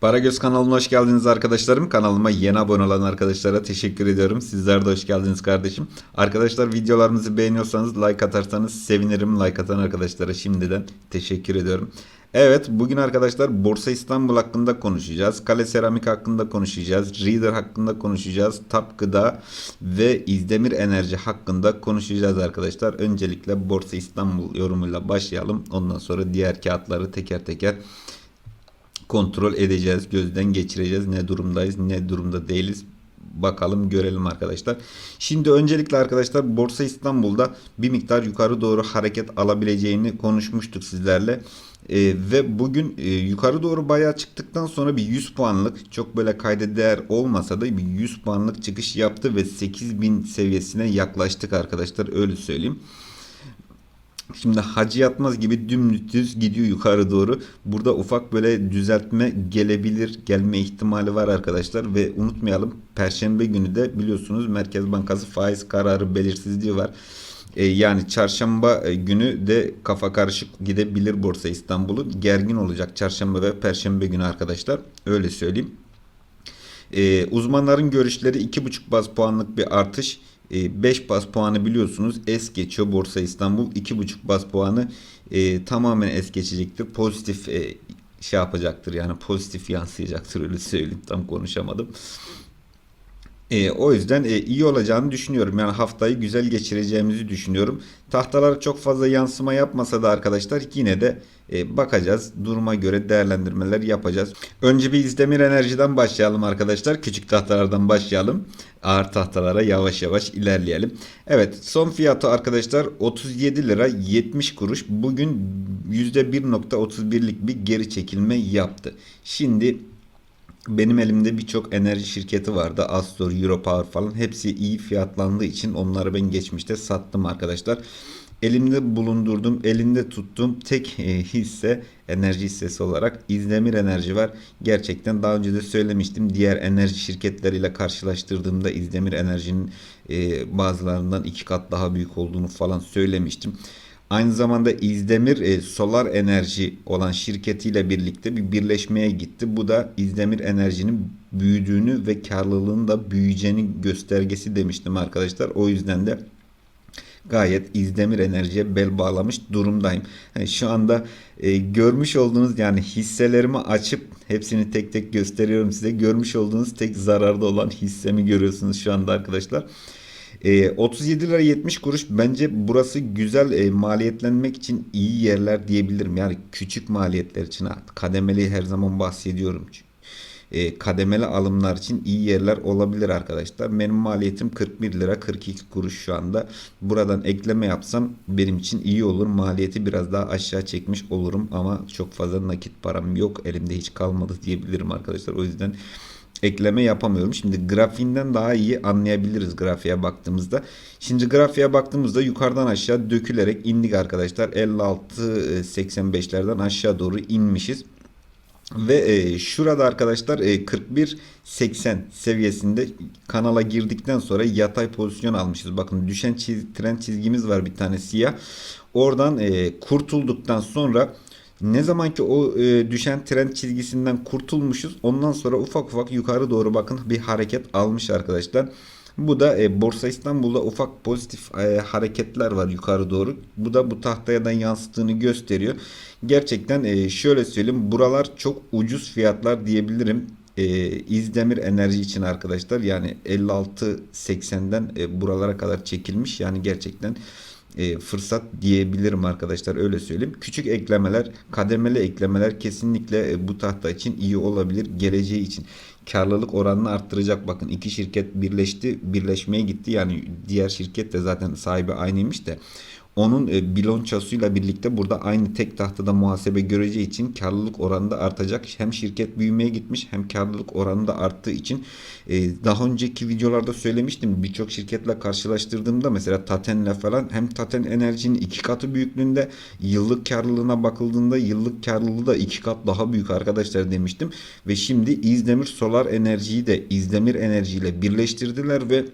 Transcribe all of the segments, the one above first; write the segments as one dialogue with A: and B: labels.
A: Paragöz kanalına hoş geldiniz arkadaşlarım. Kanalıma yeni abone olan arkadaşlara teşekkür ediyorum. Sizler de hoş geldiniz kardeşim. Arkadaşlar videolarımızı beğeniyorsanız like atarsanız sevinirim. Like atan arkadaşlara şimdiden teşekkür ediyorum. Evet bugün arkadaşlar Borsa İstanbul hakkında konuşacağız. Kale Seramik hakkında konuşacağız. Reader hakkında konuşacağız. Tap Gıda ve İzdemir Enerji hakkında konuşacağız arkadaşlar. Öncelikle Borsa İstanbul yorumuyla başlayalım. Ondan sonra diğer kağıtları teker teker kontrol edeceğiz, gözden geçireceğiz. Ne durumdayız, ne durumda değiliz. Bakalım görelim arkadaşlar. Şimdi öncelikle arkadaşlar Borsa İstanbul'da bir miktar yukarı doğru hareket alabileceğini konuşmuştuk sizlerle. Ee, ve bugün e, yukarı doğru bayağı çıktıktan sonra bir 100 puanlık çok böyle kayda değer olmasa da bir 100 puanlık çıkış yaptı ve 8000 seviyesine yaklaştık arkadaşlar öyle söyleyeyim. Şimdi hacı yatmaz gibi dümdüz gidiyor yukarı doğru. Burada ufak böyle düzeltme gelebilir, gelme ihtimali var arkadaşlar. Ve unutmayalım Perşembe günü de biliyorsunuz Merkez Bankası faiz kararı belirsizliği var. E, yani çarşamba e, günü de kafa karışık gidebilir Borsa İstanbul'u. Gergin olacak çarşamba ve perşembe günü arkadaşlar. Öyle söyleyeyim. E, uzmanların görüşleri 2,5 baz puanlık bir artış. 5 baz puanı biliyorsunuz es geçiyor Borsa İstanbul. 2,5 baz puanı e, tamamen es geçecektir. Pozitif e, şey yapacaktır yani pozitif yansıyacaktır öyle söyleyeyim. Tam konuşamadım. E, o yüzden e, iyi olacağını düşünüyorum. Yani haftayı güzel geçireceğimizi düşünüyorum. Tahtalar çok fazla yansıma yapmasa da arkadaşlar yine de e, bakacağız. Duruma göre değerlendirmeler yapacağız. Önce bir İzdemir Enerji'den başlayalım arkadaşlar. Küçük tahtalardan başlayalım. Ağır tahtalara yavaş yavaş ilerleyelim. Evet son fiyatı arkadaşlar 37 lira 70 kuruş. Bugün %1.31'lik bir geri çekilme yaptı. Şimdi benim elimde birçok enerji şirketi vardı. Astor, Europower falan. Hepsi iyi fiyatlandığı için onları ben geçmişte sattım arkadaşlar. Elimde bulundurduğum, elinde tuttuğum tek e, hisse enerji hissesi olarak İzdemir Enerji var. Gerçekten daha önce de söylemiştim. Diğer enerji şirketleriyle karşılaştırdığımda İzdemir Enerji'nin e, bazılarından iki kat daha büyük olduğunu falan söylemiştim. Aynı zamanda İzdemir e, Solar Enerji olan şirketiyle birlikte bir birleşmeye gitti. Bu da İzdemir Enerji'nin büyüdüğünü ve karlılığının da büyüyeceğini göstergesi demiştim arkadaşlar. O yüzden de gayet İzdemir Enerji'ye bel bağlamış durumdayım. Yani şu anda e, görmüş olduğunuz yani hisselerimi açıp hepsini tek tek gösteriyorum size. Görmüş olduğunuz tek zararda olan hissemi görüyorsunuz şu anda arkadaşlar. E, 37 lira 70 kuruş bence burası güzel e, maliyetlenmek için iyi yerler diyebilirim. Yani küçük maliyetler için kademeli her zaman bahsediyorum. E, kademeli alımlar için iyi yerler olabilir arkadaşlar. Benim maliyetim 41 lira 42 kuruş şu anda. Buradan ekleme yapsam benim için iyi olur. Maliyeti biraz daha aşağı çekmiş olurum ama çok fazla nakit param yok. Elimde hiç kalmadı diyebilirim arkadaşlar. O yüzden ekleme yapamıyorum. Şimdi grafiğinden daha iyi anlayabiliriz grafiğe baktığımızda. Şimdi grafiğe baktığımızda yukarıdan aşağı dökülerek indik arkadaşlar. 56-85'lerden aşağı doğru inmişiz. Ve e, şurada arkadaşlar e, 41-80 seviyesinde kanala girdikten sonra yatay pozisyon almışız. Bakın düşen çiz, trend çizgimiz var bir tane siyah. Oradan e, kurtulduktan sonra ne zaman ki o e, düşen trend çizgisinden kurtulmuşuz ondan sonra ufak ufak yukarı doğru bakın bir hareket almış arkadaşlar. Bu da e, Borsa İstanbul'da ufak pozitif e, hareketler var yukarı doğru. Bu da bu tahtaya da yansıttığını gösteriyor. Gerçekten e, şöyle söyleyeyim buralar çok ucuz fiyatlar diyebilirim. E, İzdemir Enerji için arkadaşlar yani 56-80'den e, buralara kadar çekilmiş. Yani gerçekten e, fırsat diyebilirim arkadaşlar öyle söyleyeyim. Küçük eklemeler, kademeli eklemeler kesinlikle e, bu tahta için iyi olabilir. Geleceği için karlılık oranını arttıracak. Bakın iki şirket birleşti, birleşmeye gitti. Yani diğer şirket de zaten sahibi aynıymış da onun e, bilançosuyla birlikte burada aynı tek tahtada muhasebe göreceği için karlılık oranı da artacak. Hem şirket büyümeye gitmiş hem karlılık oranı da arttığı için e, daha önceki videolarda söylemiştim. Birçok şirketle karşılaştırdığımda mesela Taten'le falan hem Taten Enerji'nin iki katı büyüklüğünde yıllık karlılığına bakıldığında yıllık karlılığı da iki kat daha büyük arkadaşlar demiştim. Ve şimdi İzdemir Solar Enerji'yi de İzdemir Enerji ile birleştirdiler ve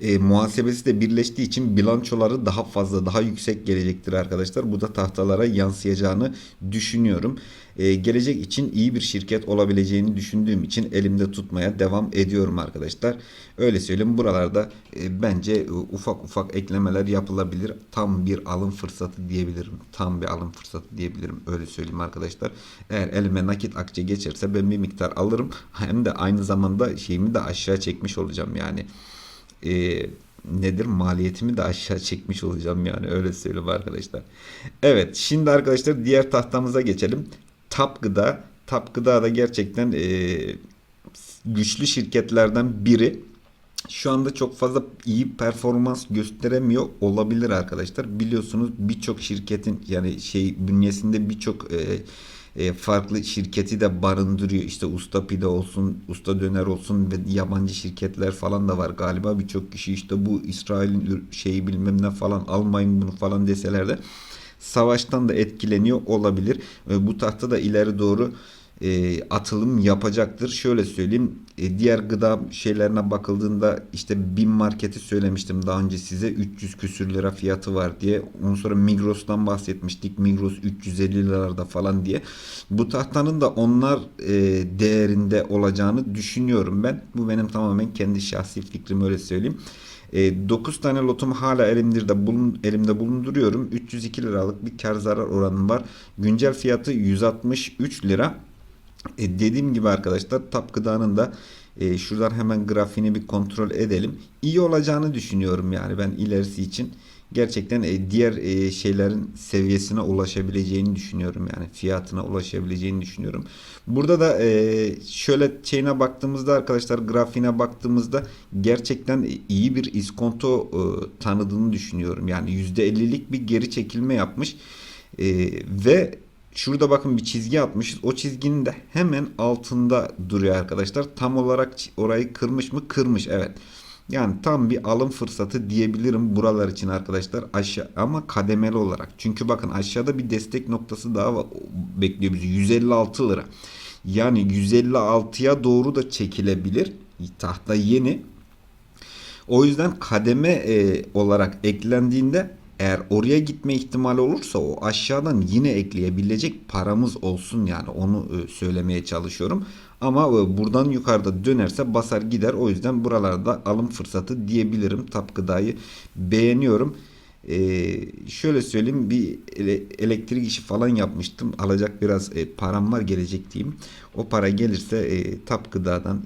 A: e, muhasebesi de birleştiği için bilançoları daha fazla daha yüksek gelecektir arkadaşlar. Bu da tahtalara yansıyacağını düşünüyorum. E, gelecek için iyi bir şirket olabileceğini düşündüğüm için elimde tutmaya devam ediyorum arkadaşlar. Öyle söyleyeyim buralarda e, bence e, ufak ufak eklemeler yapılabilir. Tam bir alım fırsatı diyebilirim. Tam bir alım fırsatı diyebilirim. Öyle söyleyeyim arkadaşlar. Eğer elime nakit akçe geçerse ben bir miktar alırım. Hem de aynı zamanda şeyimi de aşağı çekmiş olacağım yani. Eee nedir maliyetimi de aşağı çekmiş olacağım yani öyle söyleyeyim arkadaşlar. Evet şimdi arkadaşlar diğer tahtamıza geçelim. Tap Gıda. Tap Gıda da gerçekten e, güçlü şirketlerden biri. Şu anda çok fazla iyi performans gösteremiyor olabilir arkadaşlar. Biliyorsunuz birçok şirketin yani şey bünyesinde birçok e, e, farklı şirketi de barındırıyor. İşte Usta Pide olsun, Usta Döner olsun ve yabancı şirketler falan da var galiba. Birçok kişi işte bu İsrail'in şeyi bilmem ne falan almayın bunu falan deseler de savaştan da etkileniyor olabilir. E, bu tahta da ileri doğru e, atılım yapacaktır. Şöyle söyleyeyim. e, diğer gıda şeylerine bakıldığında işte BİM marketi söylemiştim daha önce size 300 küsür lira fiyatı var diye. Ondan sonra Migros'tan bahsetmiştik. Migros 350 liralarda falan diye. Bu tahtanın da onlar e, değerinde olacağını düşünüyorum ben. Bu benim tamamen kendi şahsi fikrim öyle söyleyeyim. E, 9 tane lotum hala elimde de bulun, elimde bulunduruyorum. 302 liralık bir kar zarar oranım var. Güncel fiyatı 163 lira. E, dediğim gibi arkadaşlar Tap Gıda'nın da e, şuradan hemen grafiğini bir kontrol edelim. İyi olacağını düşünüyorum yani ben ilerisi için. Gerçekten e, diğer e, şeylerin seviyesine ulaşabileceğini düşünüyorum yani fiyatına ulaşabileceğini düşünüyorum. Burada da e, şöyle şeyine baktığımızda arkadaşlar grafiğine baktığımızda gerçekten iyi bir iskonto e, tanıdığını düşünüyorum. Yani %50'lik bir geri çekilme yapmış. E, ve Şurada bakın bir çizgi atmışız. O çizginin de hemen altında duruyor arkadaşlar. Tam olarak orayı kırmış mı? Kırmış evet. Yani tam bir alım fırsatı diyebilirim buralar için arkadaşlar. Aşağı ama kademeli olarak. Çünkü bakın aşağıda bir destek noktası daha bekliyor bizi. 156 lira. Yani 156'ya doğru da çekilebilir. Tahta yeni. O yüzden kademe e, olarak eklendiğinde eğer oraya gitme ihtimali olursa o aşağıdan yine ekleyebilecek paramız olsun yani onu e, söylemeye çalışıyorum. Ama e, buradan yukarıda dönerse basar gider. O yüzden buralarda alım fırsatı diyebilirim. Tap beğeniyorum. Ee, şöyle söyleyeyim bir ele- elektrik işi falan yapmıştım. Alacak biraz e, param var gelecek diyeyim. O para gelirse e, Tap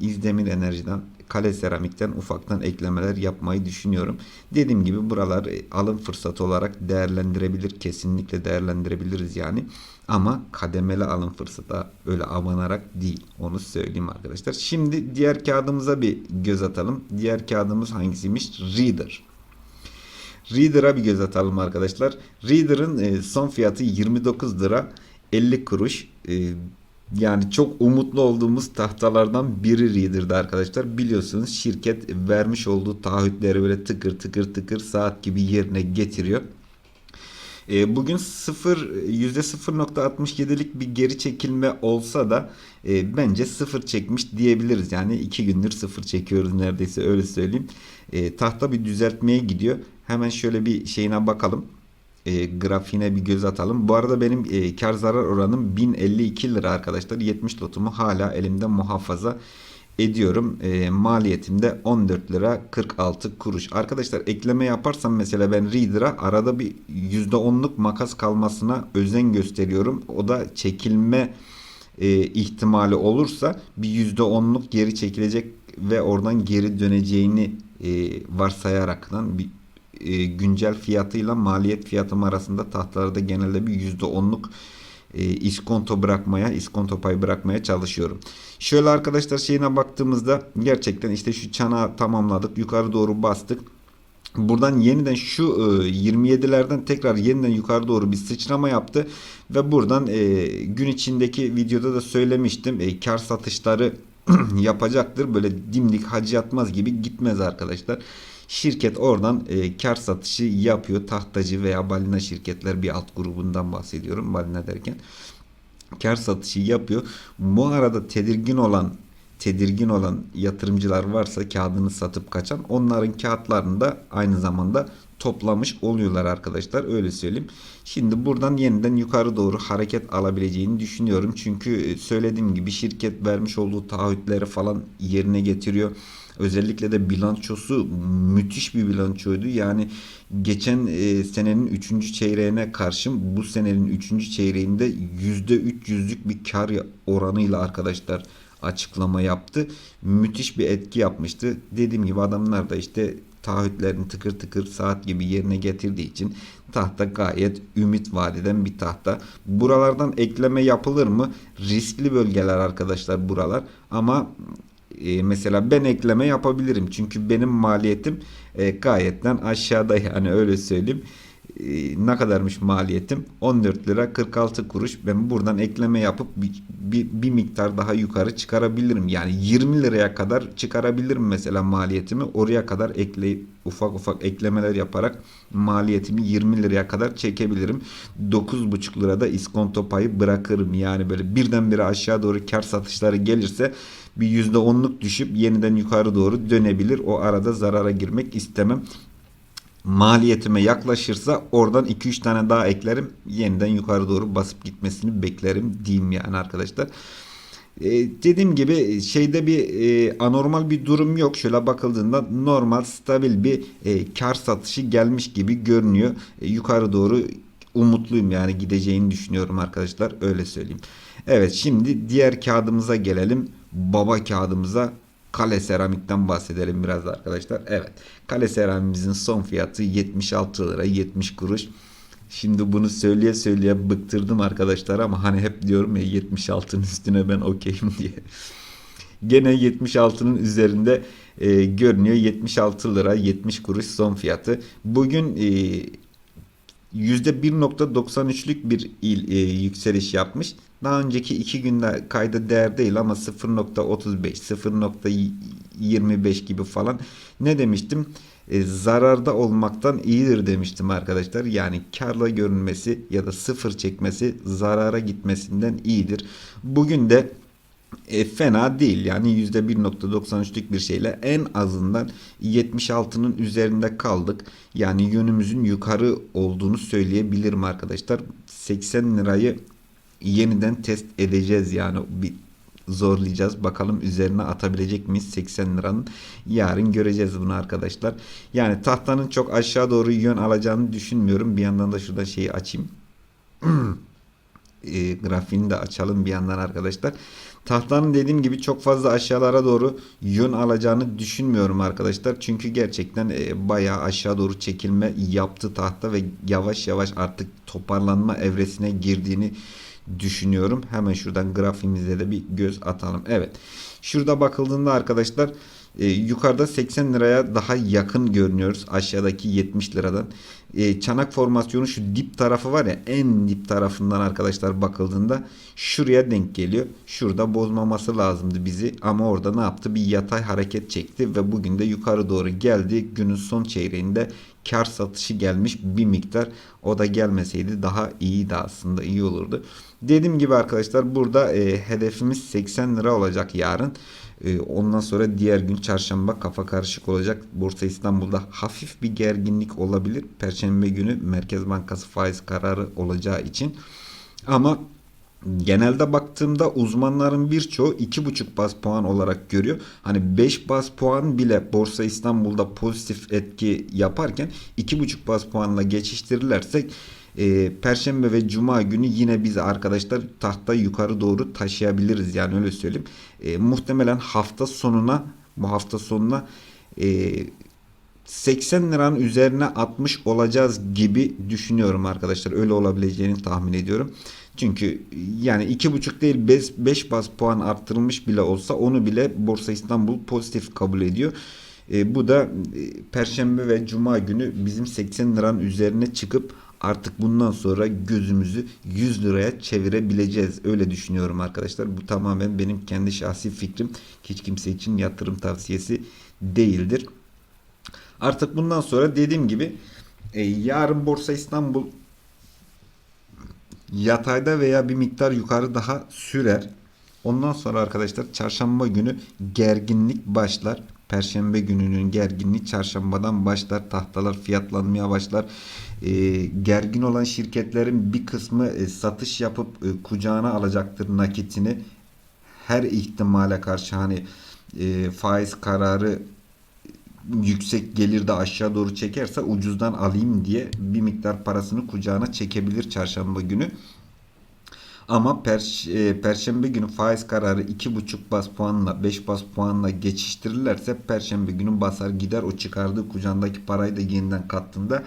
A: İzdemir Enerji'den, Kale Seramik'ten ufaktan eklemeler yapmayı düşünüyorum. Dediğim gibi buralar e, alım fırsatı olarak değerlendirebilir. Kesinlikle değerlendirebiliriz yani. Ama kademeli alım fırsatı öyle avanarak değil. Onu söyleyeyim arkadaşlar. Şimdi diğer kağıdımıza bir göz atalım. Diğer kağıdımız hangisiymiş? Reader. Reader'a bir göz atalım arkadaşlar. Reader'ın e, son fiyatı 29 lira 50 kuruş. Yani çok umutlu olduğumuz tahtalardan biri Reader'da arkadaşlar. Biliyorsunuz şirket vermiş olduğu taahhütleri böyle tıkır tıkır tıkır saat gibi yerine getiriyor. E, bugün 0 %0.67'lik bir geri çekilme olsa da e, bence sıfır çekmiş diyebiliriz. Yani 2 gündür sıfır çekiyoruz neredeyse öyle söyleyeyim. E, tahta bir düzeltmeye gidiyor. Hemen şöyle bir şeyine bakalım. E, grafiğine bir göz atalım. Bu arada benim e, kar zarar oranım 1052 lira arkadaşlar. 70 lotumu hala elimde muhafaza ediyorum. E, maliyetim de 14 lira 46 kuruş. Arkadaşlar ekleme yaparsam mesela ben Reader'a arada bir %10'luk makas kalmasına özen gösteriyorum. O da çekilme e, ihtimali olursa bir %10'luk geri çekilecek ve oradan geri döneceğini e, varsayaraktan bir e, güncel fiyatıyla maliyet fiyatım arasında tahtalarda genelde bir %10'luk e, iskonto bırakmaya, iskonto pay bırakmaya çalışıyorum. Şöyle arkadaşlar şeyine baktığımızda gerçekten işte şu çanağı tamamladık. Yukarı doğru bastık. Buradan yeniden şu e, 27'lerden tekrar yeniden yukarı doğru bir sıçrama yaptı ve buradan e, gün içindeki videoda da söylemiştim e, kar satışları yapacaktır. Böyle dimdik hacı yatmaz gibi gitmez arkadaşlar. Şirket oradan e, kar satışı yapıyor. Tahtacı veya balina şirketler bir alt grubundan bahsediyorum balina derken. Kar satışı yapıyor. Bu arada tedirgin olan tedirgin olan yatırımcılar varsa kağıdını satıp kaçan onların kağıtlarını da aynı zamanda toplamış oluyorlar arkadaşlar öyle söyleyeyim. Şimdi buradan yeniden yukarı doğru hareket alabileceğini düşünüyorum. Çünkü e, söylediğim gibi şirket vermiş olduğu taahhütleri falan yerine getiriyor. Özellikle de bilançosu müthiş bir bilançoydu. Yani geçen e, senenin 3. çeyreğine karşın bu senenin 3. çeyreğinde %300'lük bir kar oranıyla arkadaşlar açıklama yaptı. Müthiş bir etki yapmıştı. Dediğim gibi adamlar da işte taahhütlerini tıkır tıkır saat gibi yerine getirdiği için tahta gayet ümit vadeden bir tahta. Buralardan ekleme yapılır mı? Riskli bölgeler arkadaşlar buralar. Ama e, mesela ben ekleme yapabilirim. Çünkü benim maliyetim e, gayetten aşağıda yani öyle söyleyeyim. E, ne kadarmış maliyetim? 14 lira 46 kuruş. Ben buradan ekleme yapıp bir, bir, bir miktar daha yukarı çıkarabilirim. Yani 20 liraya kadar çıkarabilirim mesela maliyetimi. Oraya kadar ekleyip ufak ufak eklemeler yaparak maliyetimi 20 liraya kadar çekebilirim. 9,5 lirada iskonto payı bırakırım. Yani böyle birdenbire aşağı doğru kar satışları gelirse bir %10'luk düşüp yeniden yukarı doğru dönebilir. O arada zarara girmek istemem maliyetime yaklaşırsa oradan 2-3 tane daha eklerim. Yeniden yukarı doğru basıp gitmesini beklerim diyeyim yani arkadaşlar. Ee, dediğim gibi şeyde bir e, anormal bir durum yok. Şöyle bakıldığında normal stabil bir e, kar satışı gelmiş gibi görünüyor. E, yukarı doğru umutluyum yani gideceğini düşünüyorum arkadaşlar öyle söyleyeyim. Evet şimdi diğer kağıdımıza gelelim. Baba kağıdımıza Kale seramikten bahsedelim biraz da arkadaşlar. Evet. Kale seramimizin son fiyatı 76 lira 70 kuruş. Şimdi bunu söyleye söyleye bıktırdım arkadaşlar ama hani hep diyorum ya 76'nın üstüne ben okeyim diye. Gene 76'nın üzerinde e, görünüyor. 76 lira 70 kuruş son fiyatı. Bugün e, %1.93'lük bir il, e, yükseliş yapmış. Daha önceki iki günde kayda değer değil ama 0.35, 0.25 gibi falan. Ne demiştim? E, zararda olmaktan iyidir demiştim arkadaşlar. Yani karla görünmesi ya da sıfır çekmesi zarara gitmesinden iyidir. Bugün de e, fena değil. Yani %1.93'lük bir şeyle en azından 76'nın üzerinde kaldık. Yani yönümüzün yukarı olduğunu söyleyebilirim arkadaşlar. 80 lirayı yeniden test edeceğiz yani bir zorlayacağız. Bakalım üzerine atabilecek miyiz 80 liranın. Yarın göreceğiz bunu arkadaşlar. Yani tahtanın çok aşağı doğru yön alacağını düşünmüyorum. Bir yandan da şurada şeyi açayım. e, grafiğini de açalım bir yandan arkadaşlar. Tahtanın dediğim gibi çok fazla aşağılara doğru yön alacağını düşünmüyorum arkadaşlar. Çünkü gerçekten e, bayağı aşağı doğru çekilme yaptı tahta ve yavaş yavaş artık toparlanma evresine girdiğini. Hemen şuradan grafiğimize de bir göz atalım. Evet. Şurada bakıldığında arkadaşlar e, yukarıda 80 liraya daha yakın görünüyoruz. Aşağıdaki 70 liradan. E, çanak formasyonu şu dip tarafı var ya en dip tarafından arkadaşlar bakıldığında şuraya denk geliyor. Şurada bozmaması lazımdı bizi ama orada ne yaptı? Bir yatay hareket çekti ve bugün de yukarı doğru geldi. Günün son çeyreğinde kar satışı gelmiş bir miktar. O da gelmeseydi daha iyiydi aslında iyi olurdu. Dediğim gibi arkadaşlar burada e, hedefimiz 80 lira olacak yarın. E, ondan sonra diğer gün çarşamba kafa karışık olacak. Borsa İstanbul'da hafif bir gerginlik olabilir. Perşembe günü Merkez Bankası faiz kararı olacağı için. Ama genelde baktığımda uzmanların birçoğu 2,5 bas puan olarak görüyor. Hani 5 bas puan bile Borsa İstanbul'da pozitif etki yaparken 2,5 bas puanla geçiştirirlersek e, Perşembe ve Cuma günü yine biz arkadaşlar tahta yukarı doğru taşıyabiliriz yani öyle söyleyeyim. E, muhtemelen hafta sonuna bu hafta sonuna e, 80 liranın üzerine atmış olacağız gibi düşünüyorum arkadaşlar. Öyle olabileceğini tahmin ediyorum. Çünkü yani 2,5 değil 5, 5 bas puan arttırılmış bile olsa onu bile Borsa İstanbul pozitif kabul ediyor. E, bu da e, Perşembe ve Cuma günü bizim 80 liranın üzerine çıkıp artık bundan sonra gözümüzü 100 liraya çevirebileceğiz. Öyle düşünüyorum arkadaşlar. Bu tamamen benim kendi şahsi fikrim. Hiç kimse için yatırım tavsiyesi değildir. Artık bundan sonra dediğim gibi e, yarın Borsa İstanbul yatayda veya bir miktar yukarı daha sürer. Ondan sonra arkadaşlar çarşamba günü gerginlik başlar. Perşembe gününün gerginliği çarşambadan başlar. Tahtalar fiyatlanmaya başlar. Ee, gergin olan şirketlerin bir kısmı e, satış yapıp e, kucağına alacaktır nakitini. Her ihtimale karşı hani e, faiz kararı yüksek gelir de aşağı doğru çekerse ucuzdan alayım diye bir miktar parasını kucağına çekebilir çarşamba günü. Ama per, e, perşembe günü faiz kararı 2,5 bas puanla 5 bas puanla geçiştirirlerse perşembe günü basar gider o çıkardığı kucağındaki parayı da yeniden kattığında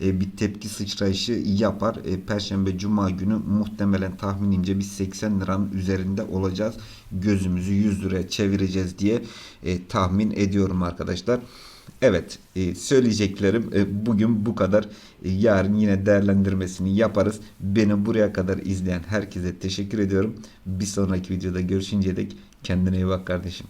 A: e, bir tepki sıçrayışı yapar. E, perşembe cuma günü muhtemelen tahminimce bir 80 liranın üzerinde olacağız. Gözümüzü 100 liraya çevireceğiz diye e, tahmin ediyorum arkadaşlar. Evet, e, söyleyeceklerim e, bugün bu kadar. E, yarın yine değerlendirmesini yaparız. Beni buraya kadar izleyen herkese teşekkür ediyorum. Bir sonraki videoda görüşünceye dek kendine iyi bak kardeşim.